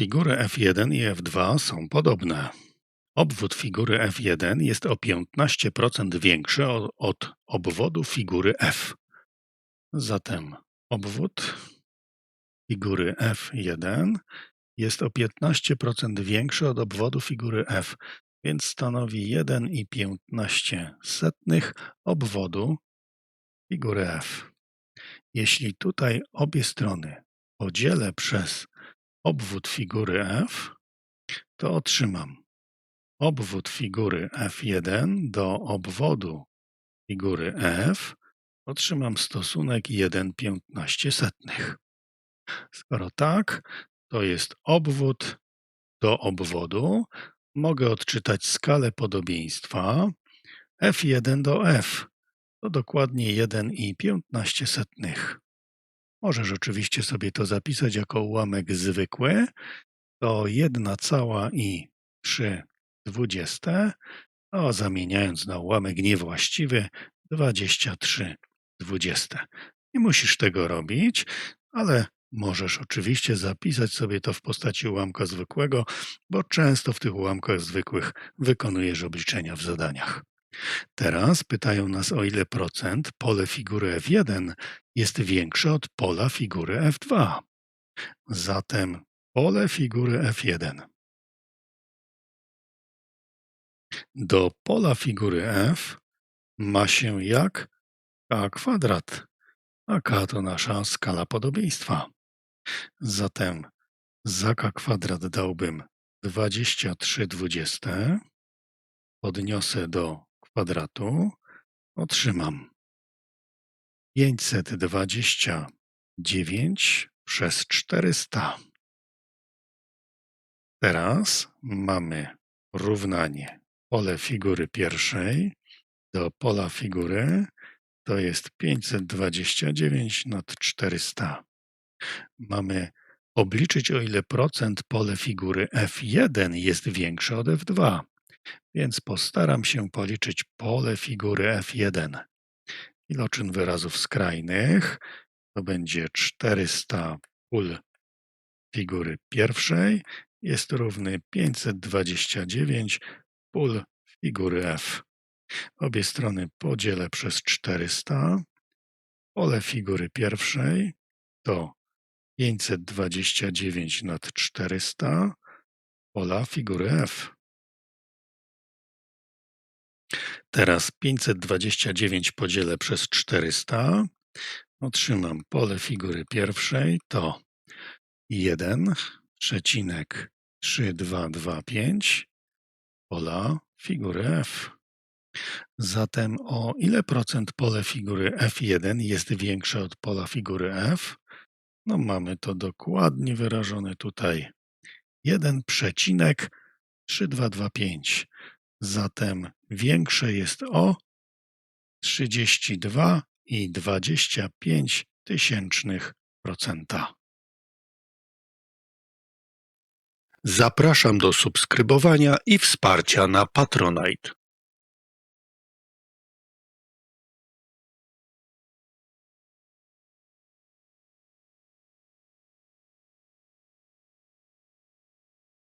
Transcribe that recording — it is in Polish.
Figury F1 i F2 są podobne. Obwód figury F1 jest o 15% większy od obwodu figury F. Zatem obwód figury F1 jest o 15% większy od obwodu figury F, więc stanowi 1,15 obwodu figury F. Jeśli tutaj obie strony podzielę przez obwód figury F, to otrzymam obwód figury F1 do obwodu figury F, otrzymam stosunek 1,15. Skoro tak, to jest obwód do obwodu. Mogę odczytać skalę podobieństwa F1 do F. To dokładnie 1,15. Możesz oczywiście sobie to zapisać jako ułamek zwykły. To 1,3 dwudzieste, a zamieniając na ułamek niewłaściwy 23 dwudzieste. Nie musisz tego robić, ale możesz oczywiście zapisać sobie to w postaci ułamka zwykłego, bo często w tych ułamkach zwykłych wykonujesz obliczenia w zadaniach. Teraz pytają nas o ile procent pole figury F1 jest większe od pola figury F2. Zatem pole figury F1 do pola figury F ma się jak k kwadrat, a k to nasza skala podobieństwa. Zatem za k kwadrat dałbym 23 dwudzieste, podniosę do kwadratu, otrzymam 529 przez 400. Teraz mamy równanie pole figury pierwszej do pola figury to jest 529 nad 400. Mamy obliczyć o ile procent pole figury F1 jest większe od F2. Więc postaram się policzyć pole figury F1. Iloczyn wyrazów skrajnych to będzie 400 pól figury pierwszej jest równy 529 pól figury F. Obie strony podzielę przez 400. Pole figury pierwszej to 529 nad 400 pola figury F. Teraz 529 podzielę przez 400. Otrzymam pole figury pierwszej to 1,3225 pola figury F. Zatem o ile procent pole figury F1 jest większe od pola figury F? No mamy to dokładnie wyrażone tutaj. 1,3225. Zatem większe jest o 32,25 tysięcznych procenta. Zapraszam do subskrybowania i wsparcia na Patronite.